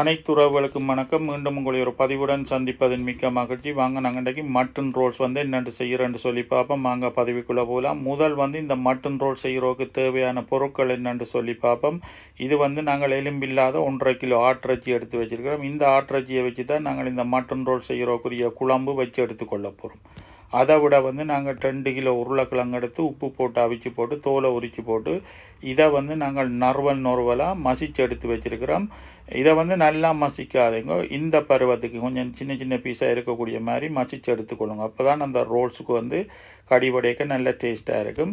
அனைத்து உறவுகளுக்கும் வணக்கம். மீண்டும் உங்களை ஒரு பதிவுடன் சந்திப்பதன் மிக்க மகிழ்ச்சி. வாங்க நாங்கள் இன்றைக்கு மட்டன் ரோல்ஸ் வந்து என்னென்று செய்கிறேன்னு சொல்லி பார்ப்போம். வாங்க பதிவுக்குள்ளே போகலாம். முதல் வந்து இந்த மட்டன் ரோல் செய்கிறோக்கு தேவையான பொருட்கள் என்னென்று சொல்லி பார்ப்போம். இது வந்து நாங்கள் எலும்பில்லாத ஒன்றரை கிலோ ஆட்டிறச்சி எடுத்து வச்சுருக்கிறோம். இந்த ஆட்டிறச்சியை வச்சு தான் நாங்கள் இந்த மட்டன் ரோல் செய்கிறோக்குரிய குழம்பு வச்சு எடுத்துக்கொள்ள போகிறோம் அதை விட வந்து நாங்கள் ரெண்டு கிலோ உருளைக்கிழங்கு எடுத்து உப்பு போட்டு அவிச்சு போட்டு தோலை உரித்து போட்டு இதை வந்து நாங்கள் நறுவல் நொறுவலாக மசிச்சு எடுத்து வச்சுருக்கிறோம். இதை வந்து நல்லா மசிக்காதீங்க. இந்த பருவத்துக்கு கொஞ்சம் சின்ன சின்ன பீஸாக இருக்கக்கூடிய மாதிரி மசிச்சு எடுத்துக்கொள்ளுங்க. அப்போ தான் அந்த ரோல்ஸுக்கு வந்து கடிபடையக்க நல்ல டேஸ்ட்டாக இருக்கும்.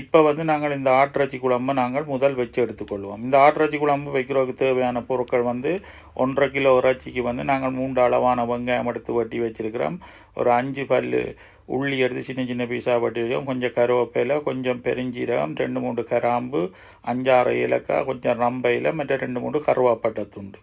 இப்போ வந்து நாங்கள் இந்த ஆட்டிறச்சி குழம்பு நாங்கள் முதல் வச்சு எடுத்துக்கொள்வோம். இந்த ஆட்டிறச்சி குழம்பு வைக்கிறதுக்கு தேவையான பொருட்கள் வந்து ஒன்றரை கிலோ இறைச்சிக்கு வந்து நாங்கள் மூன்று அளவான வெங்காயம் எடுத்து வெட்டி வச்சுருக்கிறோம். ஒரு அஞ்சு பல் உள்ளி எடுத்து சின்ன சின்ன பீஸாக வெட்டி வச்சோம். கொஞ்சம் கருவேப்பிலை கொஞ்சம் பெருஞ்சீரகம் ரெண்டு மூணு கராம்பு அஞ்சாறு ஏலக்காய் கொஞ்சம் ரம்பையில் மற்ற ரெண்டு மூணு கருவாப்பட்டை துண்டு.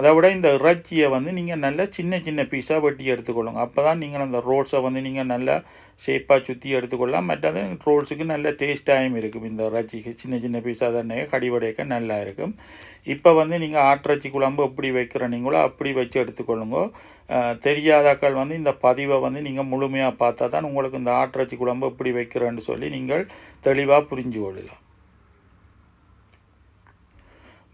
அதை விட இந்த இறைச்சியை வந்து நீங்கள் நல்லா சின்ன சின்ன பீஸாக வெட்டி எடுத்துக்கொள்ளுங்க. அப்போ தான் நீங்கள் அந்த ரோல்ஸை வந்து நீங்கள் நல்லா ஷேப்பாக சுற்றி எடுத்துக்கொள்ளலாம். மற்றது ரோல்ஸுக்கு நல்ல டேஸ்ட்டாகவும் இருக்கும். இந்த இறைச்சிக்கு சின்ன சின்ன பீஸாக தானே கடிவடைக்க நல்லா இருக்கும். இப்போ வந்து நீங்கள் ஆட்டிறச்சி குழம்பு எப்படி வைக்கிறனீங்களோ அப்படி வச்சு எடுத்துக்கொள்ளுங்க. தெரியாதாக்கள் வந்து இந்த பதிவை வந்து நீங்கள் முழுமையாக பார்த்தா தான் உங்களுக்கு இந்த ஆட்டிறச்சி குழம்பு எப்படி வைக்கிறேன்னு சொல்லி நீங்கள் தெளிவாக புரிஞ்சு கொள்ளலாம்.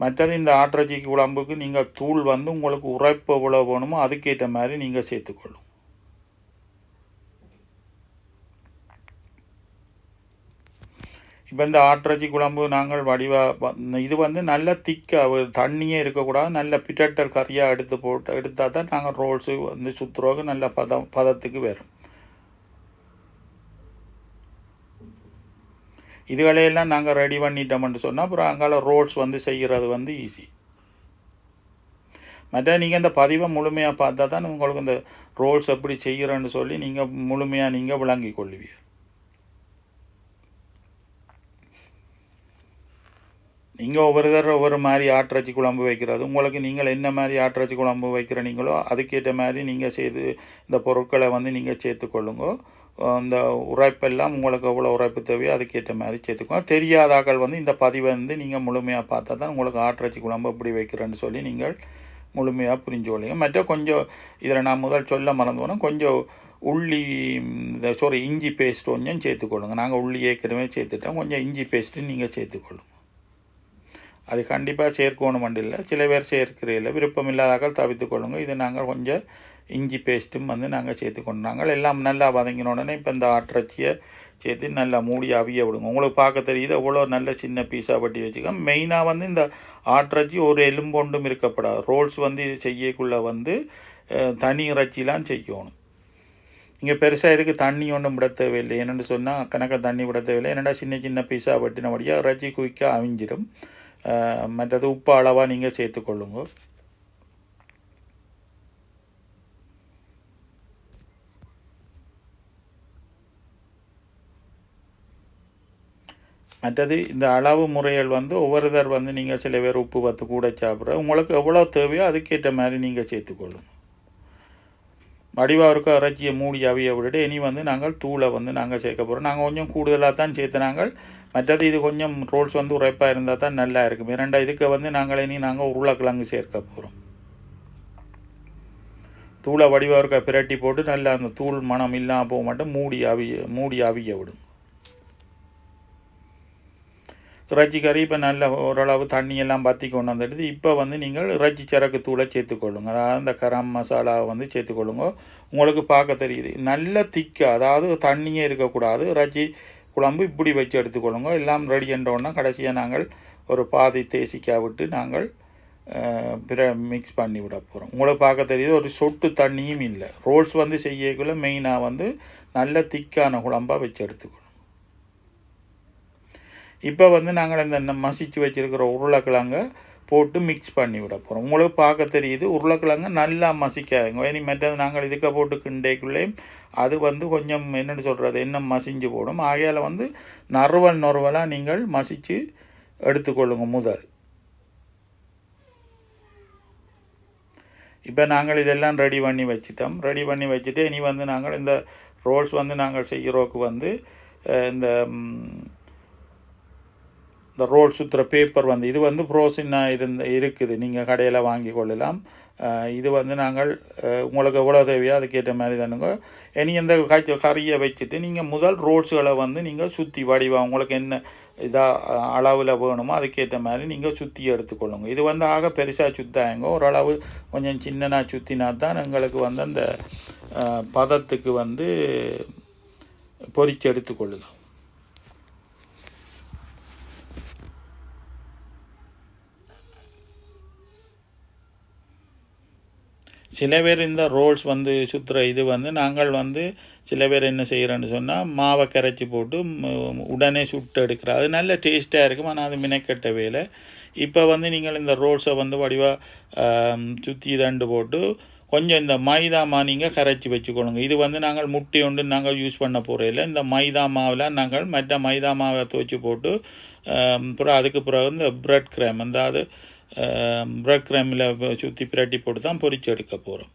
மற்றது இந்த ஆட்ரஜி குழம்புக்கு நீங்கள் தூள் வந்து உங்களுக்கு உரைப்பு எவ்வளோ வேணுமோ அதுக்கேற்ற மாதிரி நீங்கள் சேர்த்துக்கொள்ளும். இப்போ இந்த ஆட்ரஜி குழம்பு நாங்கள் வடிவாக இது வந்து நல்ல திக்காக தண்ணியே இருக்கக்கூடாது நல்ல பிட்டட்டர் கறியாக எடுத்து போட்டு எடுத்தால் தான் நாங்கள் ரோல்ஸு வந்து சுற்றுறோக்கு நல்ல பதம் பதத்துக்கு வரும். இதுகளையெல்லாம் நாங்கள் ரெடி பண்ணிட்டோம்னு சொன்னால் அப்புறம் அங்கால ரோல்ஸ் வந்து செய்கிறது வந்து ஈஸி மற்ற நீங்கள் இந்த பதிவை முழுமையாக பார்த்தா தான் உங்களுக்கு இந்த ரோல்ஸ் எப்படி செய்கிறேன்னு சொல்லி நீங்கள் முழுமையாக நீங்கள் விளங்கி கொள்ளுவீர் நீங்கள் ஒவ்வொரு தடவை ஒவ்வொரு மாதிரி ஆட்டிறைச்சி குழம்பு வைக்கிறது உங்களுக்கு நீங்கள் என்ன மாதிரி ஆட்டிறைச்சி குழம்பு வைக்கிறீங்களோ அதுக்கேற்ற மாதிரி நீங்கள் செய்து இந்த பொருட்களை வந்து நீங்கள் சேர்த்துக்கொள்ளுங்க அந்த உரைப்பெல்லாம் உங்களுக்கு எவ்வளோ உரைப்பு தேவையோ அதுக்கேற்ற மாதிரி சேர்த்துக்கோங்க. தெரியாதாக்கள் வந்து இந்த பதிவை வந்து நீங்கள் முழுமையாக பார்த்தா தான் உங்களுக்கு ஆட்டிறைச்சி குழம்பு எப்படி வைக்கிறேன்னு சொல்லி நீங்கள் முழுமையாக புரிஞ்சு கொள்ளுங்க. மற்ற கொஞ்சம் இதில் நான் முதல் சொல்ல மறந்து கொஞ்சம் உள்ளி இந்த சாரி இஞ்சி பேஸ்ட் கொஞ்சம் சேர்த்துக்கொள்ளுங்க. நாங்கள் உள்ளி ஏற்கனவே சேர்த்துட்டோம். கொஞ்சம் இஞ்சி பேஸ்ட்டு நீங்கள் சேர்த்துக்கொள்ளுங்க. அது கண்டிப்பாக சேர்க்கணும் இல்லை சில பேர் சேர்க்கிறீர்கள் விருப்பம் இல்லாதாக்கள் தவித்து கொள்ளுங்க. இது நாங்கள் கொஞ்சம் இஞ்சி பேஸ்ட்டும் வந்து நாங்கள் சேர்த்து கொண்டாங்கள் எல்லாம் நல்லா வதங்கின உடனே இப்போ இந்த ஆட்டிறச்சியை சேர்த்து நல்லா மூடி அவிய விடுங்க. உங்களுக்கு பார்க்க தெரியுது அவ்வளோ நல்ல சின்ன பீஸாக பட்டி வச்சுக்கோங்க மெயினாக வந்து இந்த ஆட்டிறச்சி ஒரு எலும்பொண்டும் இருக்கப்படாது. ரோல்ஸ் வந்து இது செய்யக்குள்ளே வந்து தனி இறைச்சிலாம் செய்யணும். இங்கே பெருசாக இதுக்கு தண்ணி ஒன்றும் விட தேவையில்லை. என்னென்னு சொன்னால் கணக்காக தண்ணி விட தேவையில்லை. என்னடா சின்ன சின்ன பீஸாக வெட்டினபடியாக இறைச்சி குயிக்காக அவிஞ்சிடும். மற்றது உப்பு அளவாக நீங்கள் சேர்த்துக்கொள்ளுங்க மற்றது இந்த அளவு முறைகள் வந்து ஒவ்வொருத்தர் வந்து நீங்கள் சில பேர் உப்பு பத்து கூட சாப்பிட்ற உங்களுக்கு எவ்வளோ தேவையோ அதுக்கேற்ற மாதிரி நீங்கள் சேர்த்துக்கொள்ளுங்க வடிவாக இருக்க இறைச்சியை மூடி அவிய விட்டுட்டு இனி வந்து நாங்கள் தூளை வந்து நாங்கள் சேர்க்க போகிறோம் நாங்கள் கொஞ்சம் கூடுதலாக தான் சேர்த்து நாங்கள் மற்றது இது கொஞ்சம் ரோல்ஸ் வந்து உரைப்பாக இருந்தால் தான் நல்லா இருக்கும். இரண்டா இதுக்கு வந்து நாங்கள் இனி நாங்கள் உருளைக்கிழங்கு சேர்க்க போகிறோம் தூளை வடிவாக இருக்க பிரட்டி போட்டு நல்லா அந்த தூள் மனம் இல்லாமல் போக மாட்டோம். மூடி அவிய மூடி அவிய விடும். இறைச்சி கறி இப்போ நல்ல ஓரளவு தண்ணியெல்லாம் பற்றி கொண்டு வந்துடுது. இப்போ வந்து நீங்கள் இறைச்சி சரக்கு தூளை சேர்த்துக்கொள்ளுங்க அதாவது இந்த கரம் மசாலாவை வந்து சேர்த்துக்கொள்ளுங்க உங்களுக்கு பார்க்க தெரியுது. நல்ல திக்கு அதாவது தண்ணியே இருக்கக்கூடாது. இறைச்சி குழம்பு இப்படி வச்சு எடுத்துக்கொள்ளுங்க எல்லாம் ரெடி என்றோன்னா கடைசியாக நாங்கள் ஒரு பாதி தேசிக்காய் விட்டு நாங்கள் பிற மிக்ஸ் பண்ணி விட போகிறோம் உங்களுக்கு பார்க்க தெரியுது ஒரு சொட்டு தண்ணியும் இல்லை. ரோல்ஸ் வந்து செய்யக்குள்ள மெயினாக வந்து நல்ல திக்கான குழம்பாக வச்சு எடுத்துக்கணும் இப்போ வந்து நாங்கள் இந்த மசிச்சு வச்சுருக்கிற உருளைக்கிழங்க போட்டு மிக்ஸ் பண்ணி விட போகிறோம் உங்களுக்கு பார்க்க தெரியுது உருளைக்கிழங்கு நல்லா மசிக்காதுங்க. இனி மற்றது நாங்கள் இதுக்க போட்டு கிண்டைக்குள்ளேயும் அது வந்து கொஞ்சம் என்னென்னு சொல்கிறது என்ன மசிஞ்சு போடும். ஆகையால் வந்து நறுவல் நொறுவலாக நீங்கள் மசித்து எடுத்துக்கொள்ளுங்க முதல். இப்போ நாங்கள் இதெல்லாம் ரெடி பண்ணி வச்சுட்டோம். ரெடி பண்ணி வச்சுட்டு இனி வந்து நாங்கள் இந்த ரோல்ஸ் வந்து நாங்கள் செய்கிறோக்கு வந்து இந்த இந்த ரோல் சுற்றுற பேப்பர் வந்து இது வந்து ப்ரோசின்னாக இருந்து இருக்குது. நீங்கள் கடையில் வாங்கி கொள்ளலாம். இது வந்து நாங்கள் உங்களுக்கு எவ்வளோ தேவையோ அதுக்கேற்ற மாதிரி தானுங்க இனி இந்த காய்ச்ச கறியை வச்சுட்டு நீங்கள் முதல் ரோல்ஸுகளை வந்து நீங்கள் சுற்றி வடிவா உங்களுக்கு என்ன இதாக அளவில் வேணுமோ அதுக்கேற்ற மாதிரி நீங்கள் சுற்றி எடுத்துக்கொள்ளுங்க இது வந்து ஆக பெருசாக சுத்தாங்க. ஓரளவு கொஞ்சம் சின்னனாக சுற்றினா தான் எங்களுக்கு வந்து அந்த பதத்துக்கு வந்து பொறிச்சு எடுத்துக்கொள்ளலாம் சில பேர் இந்த ரோல்ஸ் வந்து சுற்றுற இது வந்து நாங்கள் வந்து சில பேர் என்ன செய்கிறோன்னு சொன்னால் மாவை கரைச்சி போட்டு உடனே சுட்டு எடுக்கிற அது நல்ல டேஸ்ட்டாக இருக்கும் ஆனால் அது மினக்கெட்ட வேலை. இப்போ வந்து நீங்கள் இந்த ரோல்ஸை வந்து வடிவாக சுற்றி தண்டு போட்டு கொஞ்சம் இந்த மைதா மா நீங்கள் கரைச்சி வச்சுக்கொள்ளுங்க. இது வந்து நாங்கள் முட்டை ஒன்று நாங்கள் யூஸ் பண்ண போகிறதில்ல இந்த மைதா மாவில் நாங்கள் மற்ற மைதா மாவை துவச்சி போட்டு அப்புறம் அதுக்கு பிறகு இந்த ப்ரெட் கிரேம் அதாவது அது பிரக்ரமில் சுற்றி பிரட்டி போட்டு தான் பொறிச்சு எடுக்க போகிறோம்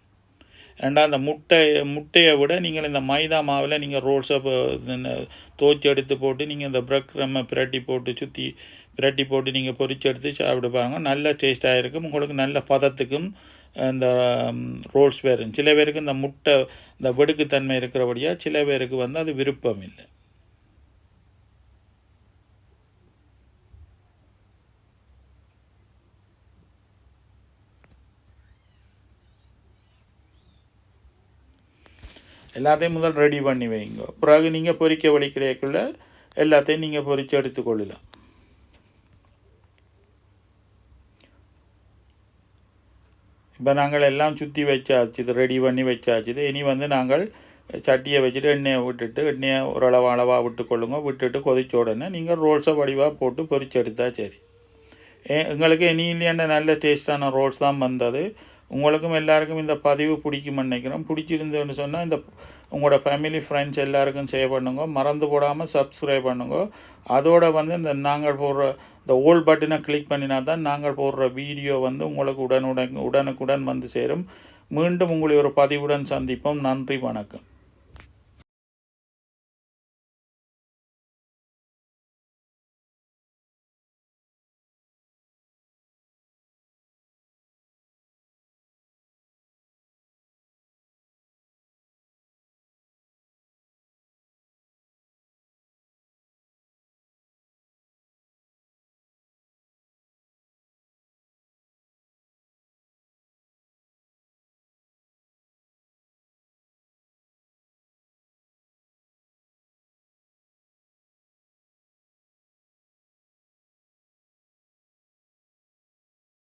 ரெண்டாவது அந்த முட்டை முட்டையை விட நீங்கள் இந்த மைதா மாவில் நீங்கள் ரோல்ஸை தோச்சி எடுத்து போட்டு நீங்கள் இந்த பிரக்ரமை பிரட்டி போட்டு சுற்றி பிரட்டி போட்டு நீங்கள் பொறிச்சு எடுத்து சாப்பிட்டு பாருங்கள் நல்ல டேஸ்ட்டாக இருக்கும் உங்களுக்கு நல்ல பதத்துக்கும் இந்த ரோல்ஸ் வேறு சில பேருக்கு இந்த முட்டை இந்த வெடுக்குத்தன்மை இருக்கிறபடியாக சில பேருக்கு வந்து அது விருப்பம் இல்லை எல்லாத்தையும் முதல் ரெடி பண்ணி வைங்க. பிறகு நீங்கள் பொறிக்க வழி எல்லாத்தையும் நீங்கள் பொறித்து எடுத்துக்கொள்ளலாம் இப்போ நாங்கள் எல்லாம் சுற்றி வச்சாச்சு இது ரெடி பண்ணி வச்சாச்சு. இனி வந்து நாங்கள் சட்டியை வச்சுட்டு எண்ணெயை விட்டுட்டு எண்ணெயை ஓரளவு அளவாக விட்டுக்கொள்ளுங்க விட்டுட்டு கொதிச்ச உடனே நீங்கள் ரோல்ஸை வடிவாக போட்டு பொறிச்சு எடுத்தால் சரி. எங்களுக்கு இனி இல்லையாண்ட நல்ல டேஸ்டான ரோல்ஸ் தான் வந்தது. உங்களுக்கும் எல்லாருக்கும் இந்த பதிவு பிடிக்கும்னு நினைக்கிறோம். பிடிச்சிருந்தோன்னு சொன்னால் இந்த உங்களோட ஃபேமிலி ஃப்ரெண்ட்ஸ் எல்லாருக்கும் ஷேர் பண்ணுங்க. மறந்து போடாமல் சப்ஸ்கிரைப் பண்ணுங்க. அதோடு வந்து இந்த நாங்கள் போடுற இந்த ஓல் பட்டனை கிளிக் பண்ணினா தான் நாங்கள் போடுற வீடியோ வந்து உங்களுக்கு உடனுடன் உடனுக்குடன் வந்து சேரும். மீண்டும் உங்களை ஒரு பதிவுடன் சந்திப்போம். நன்றி வணக்கம்.